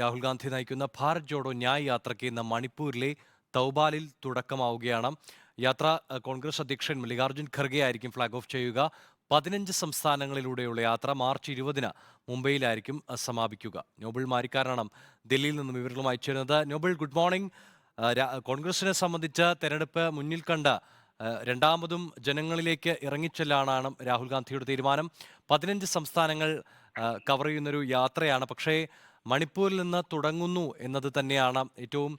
രാഹുൽ ഗാന്ധി നയിക്കുന്ന ഭാരത് ജോഡോ ന്യായ് യാത്രയ്ക്ക് ഇന്ന് മണിപ്പൂരിലെ തൗബാലിൽ തുടക്കമാവുകയാണ്. യാത്ര കോൺഗ്രസ് അധ്യക്ഷൻ മല്ലികാർജുൻ ഖർഗെ ആയിരിക്കും ഫ്ളാഗ് ഓഫ് ചെയ്യുക. പതിനഞ്ച് സംസ്ഥാനങ്ങളിലൂടെയുള്ള യാത്ര മാർച്ച് ഇരുപതിന് മുംബൈയിലായിരിക്കും സമാപിക്കുക. നോബിൾ മാരിക്കാരാണ് ദില്ലിയിൽ നിന്നും വിവരങ്ങളുമായി ചേരുന്നത്. Noble good morning. കോൺഗ്രസിനെ സംബന്ധിച്ച് തെരഞ്ഞെടുപ്പ് മുന്നിൽ കണ്ട് രണ്ടാമതും ജനങ്ങളിലേക്ക് ഇറങ്ങിച്ചെല്ലാനാണ് രാഹുൽ ഗാന്ധിയുടെ തീരുമാനം. പതിനഞ്ച് സംസ്ഥാനങ്ങൾ കവർ ചെയ്യുന്നൊരു യാത്രയാണ്. പക്ഷേ മണിപ്പൂരിൽ നിന്ന് തുടങ്ങുന്നു എന്നത് തന്നെയാണ് ഏറ്റവും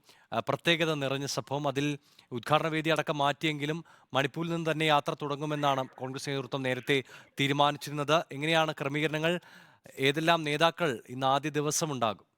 പ്രത്യേകത നിറഞ്ഞ സംഭവം. അതിൽ ഉദ്ഘാടന വേദി അടക്കം മാറ്റിയെങ്കിലും മണിപ്പൂരിൽ നിന്ന് തന്നെ യാത്ര തുടങ്ങുമെന്നാണ് കോൺഗ്രസ് നേതൃത്വം നേരത്തെ തീരുമാനിച്ചിരുന്നത്. എങ്ങനെയാണ് ക്രമീകരണങ്ങൾ? ഏതെല്ലാം നേതാക്കൾ ഇന്ന് ആദ്യ ദിവസം ഉണ്ടാകും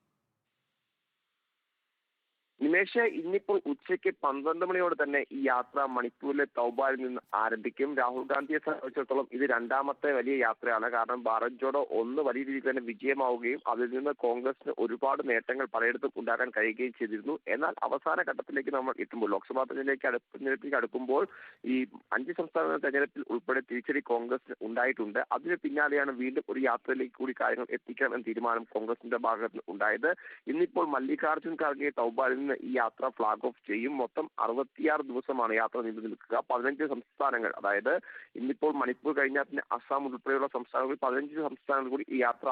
നിമേഷ് ഇന്നിപ്പോൾ ഉച്ചയ്ക്ക് പന്ത്രണ്ട് മണിയോടെ തന്നെ ഈ യാത്ര മണിപ്പൂരിലെ തൗബാലിൽ നിന്ന് ആരംഭിക്കും. രാഹുൽ ഗാന്ധിയെ സംബന്ധിച്ചിടത്തോളം ഇത് രണ്ടാമത്തെ വലിയ യാത്രയാണ്. കാരണം ഭാരത് ജോഡോ ഒന്ന് വലിയ രീതിയിൽ തന്നെ വിജയമാവുകയും അതിൽ നിന്ന് കോൺഗ്രസിന് ഒരുപാട് നേട്ടങ്ങൾ പലയിടത്തും ഉണ്ടാക്കാൻ കഴിയുകയും ചെയ്തിരുന്നു. എന്നാൽ അവസാന ഘട്ടത്തിലേക്ക് നമ്മൾ എത്തുമ്പോൾ ലോക്സഭാ തെരഞ്ഞെടുപ്പിലേക്ക് തെരഞ്ഞെടുപ്പിലേക്ക് അടുക്കുമ്പോൾ ഈ അഞ്ച് സംസ്ഥാന തെരഞ്ഞെടുപ്പിൽ ഉൾപ്പെടെ തിരിച്ചടി കോൺഗ്രസിന് ഉണ്ടായിട്ടുണ്ട്. അതിന് പിന്നാലെയാണ് വീണ്ടും ഒരു യാത്രയിലേക്ക് കൂടി കാര്യങ്ങൾ എത്തിക്കണം എന്ന തീരുമാനം കോൺഗ്രസിന്റെ ഭാഗത്ത് ഉണ്ടായത്. ഇന്നിപ്പോൾ മല്ലികാർജുൻ ഖാർഗെ തൗബാലിൽ നിന്ന് ഈ യാത്ര ഫ്ലാഗ് ഓഫ് ചെയ്യും. മൊത്തം അറുപത്തിയാറ് ദിവസമാണ് യാത്ര നീണ്ടു നിൽക്കുക പതിനഞ്ച് സംസ്ഥാനങ്ങൾ അതായത് ഇന്നിപ്പോൾ മണിപ്പൂർ കഴിഞ്ഞാൽ പിന്നെ അസം ഉൾപ്പെടെയുള്ള സംസ്ഥാനങ്ങളിൽ പതിനഞ്ച് സംസ്ഥാനങ്ങൾ കൂടി ഈ യാത്ര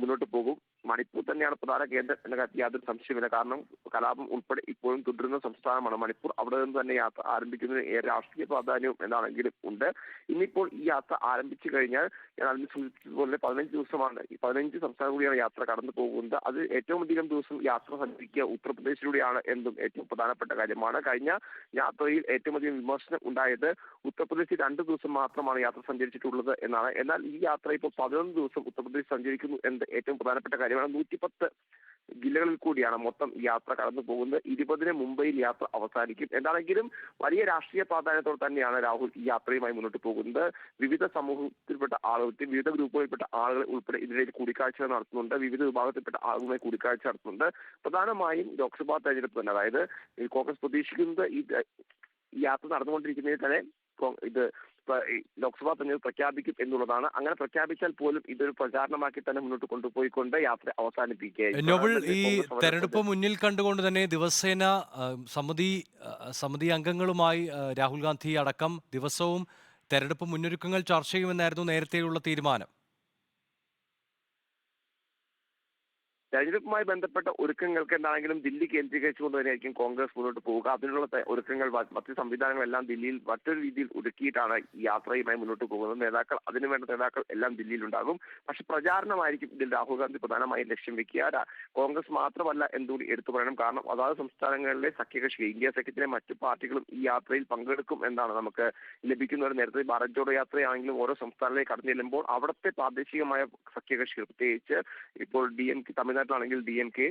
മുന്നോട്ട് പോകും. മണിപ്പൂർ തന്നെയാണ് പ്രധാന കേന്ദ്രം എന്ന കാര്യത്തിൽ യാതൊരു സംശയമില്ല കാരണം കലാപം ഉൾപ്പെടെ ഇപ്പോഴും തുടരുന്ന സംസ്ഥാനമാണ് മണിപ്പൂർ. അവിടെ നിന്ന് തന്നെ യാത്ര ആരംഭിക്കുന്നതിന് ഏറെ രാഷ്ട്രീയ പ്രാധാന്യവും എന്നാണെങ്കിലും ഉണ്ട്. ഇന്നിപ്പോൾ ഈ യാത്ര ആരംഭിച്ചു കഴിഞ്ഞാൽ ഞാൻ അതിന് സൂചിപ്പിച്ചതുപോലെ പതിനഞ്ച് ദിവസമാണ്. ഈ പതിനഞ്ച് സംസ്ഥാനം കൂടിയാണ് യാത്ര കടന്നു പോകുന്നത്. അത് ഏറ്റവും അധികം ദിവസം യാത്ര സഞ്ചരിക്കുക ഉത്തർപ്രദേശിലൂടെയാണ് എന്നും ഏറ്റവും പ്രധാനപ്പെട്ട കാര്യമാണ്. കഴിഞ്ഞ യാത്രയിൽ ഏറ്റവും അധികം വിമർശനം ഉണ്ടായത് ഉത്തർപ്രദേശിൽ രണ്ട് ദിവസം മാത്രമാണ് യാത്ര സഞ്ചരിച്ചിട്ടുള്ളത് എന്നാണ്. എന്നാൽ ഈ യാത്ര ഇപ്പോൾ പതിനൊന്ന് ദിവസം ഉത്തർപ്രദേശ് സഞ്ചരിക്കുന്നു എന്ന് ഏറ്റവും പ്രധാനപ്പെട്ട കാര്യമാണ് നൂറ്റിപ്പത്ത് ജില്ലകളിൽ കൂടിയാണ് മൊത്തം യാത്ര കടന്നു പോകുന്നത്. ഇരുപതിന് മുംബൈയിൽ യാത്ര അവസാനിക്കും. എന്താണെങ്കിലും വലിയ രാഷ്ട്രീയ പ്രാധാന്യത്തോടെ തന്നെയാണ് രാഹുൽ ഈ യാത്രയുമായി മുന്നോട്ട് പോകുന്നത്. വിവിധ സമൂഹത്തിൽപ്പെട്ട ആളുകൾ വിവിധ ഗ്രൂപ്പുകളിൽപ്പെട്ട ആളുകൾ ഉൾപ്പെടെ ഇതിനിടയിൽ കൂടിക്കാഴ്ച നടത്തുന്നുണ്ട്. വിവിധ വിഭാഗത്തിൽപ്പെട്ട ആളുകളുമായി കൂടിക്കാഴ്ച നടത്തുന്നുണ്ട്. പ്രധാനമായും ലോക്സഭാ തെരഞ്ഞെടുപ്പ് തന്നെ. അതായത് കോൺഗ്രസ് പ്രതീക്ഷിക്കുന്നത് ഈ യാത്ര നടന്നുകൊണ്ടിരിക്കുന്നതിൽ തന്നെ ഇത് ലോക്സഭാ തെരഞ്ഞെടുപ്പ് പ്രഖ്യാപിക്കും എന്നുള്ളതാണ്. അങ്ങനെ പ്രഖ്യാപിച്ചാൽ പോലും ഇതൊരു പ്രചാരണമാക്കി തന്നെ മുന്നോട്ട് കൊണ്ടുപോയിക്കൊണ്ട് യാത്ര അവസാനിപ്പിക്കുകയായിരുന്നു ഈ തെരഞ്ഞെടുപ്പ് മുന്നിൽ കണ്ടുകൊണ്ട് തന്നെ ദിവസേന സമിതി സമിതി അംഗങ്ങളുമായി രാഹുൽ ഗാന്ധി അടക്കം ദിവസവും തെരഞ്ഞെടുപ്പ് മുന്നൊരുക്കങ്ങൾ ചർച്ച ചെയ്യുമെന്നായിരുന്നു നേരത്തെയുള്ള തീരുമാനം. തെരഞ്ഞെടുപ്പുമായി ബന്ധപ്പെട്ട ഒരുക്കങ്ങൾക്ക് എന്താണെങ്കിലും ദില്ലി കേന്ദ്രീകരിച്ചുകൊണ്ട് തന്നെയായിരിക്കും കോൺഗ്രസ് മുന്നോട്ട് പോവുക. അതിനുള്ള ഒരുക്കങ്ങൾ മറ്റ് സംവിധാനങ്ങളെല്ലാം ദില്ലിയിൽ മറ്റൊരു രീതിയിൽ ഒരുക്കിയിട്ടാണ് ഈ യാത്രയുമായി മുന്നോട്ട് പോകുന്നത്. നേതാക്കൾ അതിനുവേണ്ട നേതാക്കൾ എല്ലാം ദില്ലിയിലുണ്ടാകും. പക്ഷെ പ്രചാരണമായിരിക്കും ഇതിൽ രാഹുൽ ഗാന്ധി പ്രധാനമായും ലക്ഷ്യം വെക്കുക. കോൺഗ്രസ് മാത്രമല്ല എന്തുകൂടി എടുത്തു പറയണം. കാരണം അതാത് സംസ്ഥാനങ്ങളിലെ സഖ്യകക്ഷി ഇന്ത്യ സഖ്യത്തിലെ മറ്റു പാർട്ടികളും ഈ യാത്രയിൽ പങ്കെടുക്കും എന്നാണ് നമുക്ക് ലഭിക്കുന്ന ഒരു നേരത്തെ ഭാരത് ജോഡോ യാത്രയാണെങ്കിലും ഓരോ സംസ്ഥാനങ്ങളിലേക്ക് കടന്നു ചെല്ലുമ്പോൾ അവിടുത്തെ പ്രാദേശികമായ സഖ്യകക്ഷികൾ പ്രത്യേകിച്ച് ഇപ്പോൾ ഡി എം കെ തമിഴ്നാട്ടിലാണെങ്കിൽ ഡി എം കെ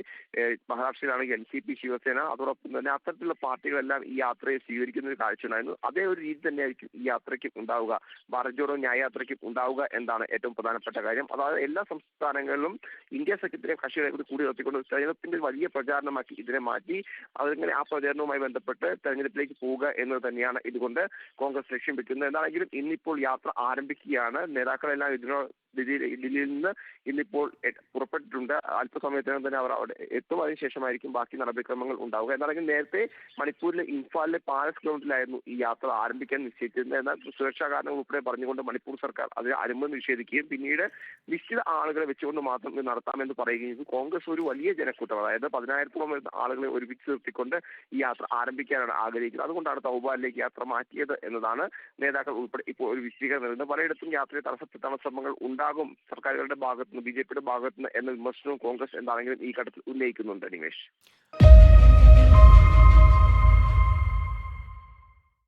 മഹാരാഷ്ട്രയിലാണെങ്കിൽ എൻ സി പി ശിവസേന അതോടൊപ്പം തന്നെ അത്തരത്തിലുള്ള പാർട്ടികളെല്ലാം ഈ യാത്രയെ സ്വീകരിക്കുന്ന ഒരു കാഴ്ചയുണ്ടായിരുന്നു. അതേ ഒരു രീതി തന്നെയായിരിക്കും ഈ യാത്രയ്ക്കും ഉണ്ടാവുക. ഭാരത് ജോഡോ ന്യായ ഉണ്ടാവുക എന്നാണ് ഏറ്റവും പ്രധാനപ്പെട്ട കാര്യം. അതായത് എല്ലാ സംസ്ഥാനങ്ങളിലും ഇന്ത്യ സഖ്യത്തിലെ കക്ഷികളെ കൂടി കൂടി നിർത്തിക്കൊണ്ട് തെരഞ്ഞെടുപ്പിന്റെ വലിയ പ്രചാരണമാക്കി ഇതിനെ മാറ്റി. അതിങ്ങനെ ആ പ്രചാരണവുമായി ബന്ധപ്പെട്ട് തെരഞ്ഞെടുപ്പിലേക്ക് പോവുക എന്നത് തന്നെയാണ് ഇതുകൊണ്ട് കോൺഗ്രസ് ലക്ഷ്യം വെക്കുന്നത്. എന്താണെങ്കിലും ഇന്നിപ്പോൾ യാത്ര ആരംഭിക്കുകയാണ്. നേതാക്കളെല്ലാം ഇതിനോ ദില്ലിയിൽ നിന്ന് ഇന്നിപ്പോൾ പുറപ്പെട്ടിട്ടുണ്ട്. അല്പസമയത്തിനകം തന്നെ അവർ അവിടെ എത്തും. അതിനുശേഷമായിരിക്കും ബാക്കി നടപടിക്രമങ്ങൾ ഉണ്ടാവുക. എന്നാണെങ്കിൽ നേരത്തെ മണിപ്പൂരിലെ ഇംഫാലിലെ പാലസ് ഗ്രൗണ്ടിലായിരുന്നു ഈ യാത്ര ആരംഭിക്കാൻ നിശ്ചയിച്ചിരുന്നത്. എന്നാൽ സുരക്ഷാ കാരണങ്ങൾ ഉൾപ്പെടെ പറഞ്ഞുകൊണ്ട് മണിപ്പൂർ സർക്കാർ അതിന് അനുമതി നിഷേധിക്കുകയും പിന്നീട് നിശ്ചിത ആളുകളെ വെച്ചുകൊണ്ട് മാത്രം ഇത് നടത്താമെന്ന് പറയുകയും ചെയ്തു. കോൺഗ്രസ് ഒരു വലിയ ജനക്കൂട്ടം അതായത് പതിനായിരത്തോളം ആളുകളെ ഒരുമിച്ച് നിർത്തിക്കൊണ്ട് ഈ യാത്ര ആരംഭിക്കാനാണ് ആഗ്രഹിക്കുന്നത്. അതുകൊണ്ടാണ് തൗബാലിലേക്ക് യാത്ര മാറ്റിയത് എന്നതാണ് നേതാക്കൾ ഉൾപ്പെടെ ഇപ്പോൾ ഒരു വിശദീകരണം നൽകുന്നത്. പലയിടത്തും യാത്രയെ തടസ്സപ്പെടുത്താനുള്ള ശ്രമങ്ങൾ ഉണ്ടാകും സർക്കാരുകളുടെ ഭാഗത്തുനിന്ന് ബി ജെ പിയുടെ ഭാഗത്തുനിന്ന് എന്ന വിമർശനവും കോൺഗ്രസ് എന്താണെങ്കിലും ഈ ഘട്ടത്തിൽ ഉന്നയിക്കുന്നുണ്ട് നിമേഷ്.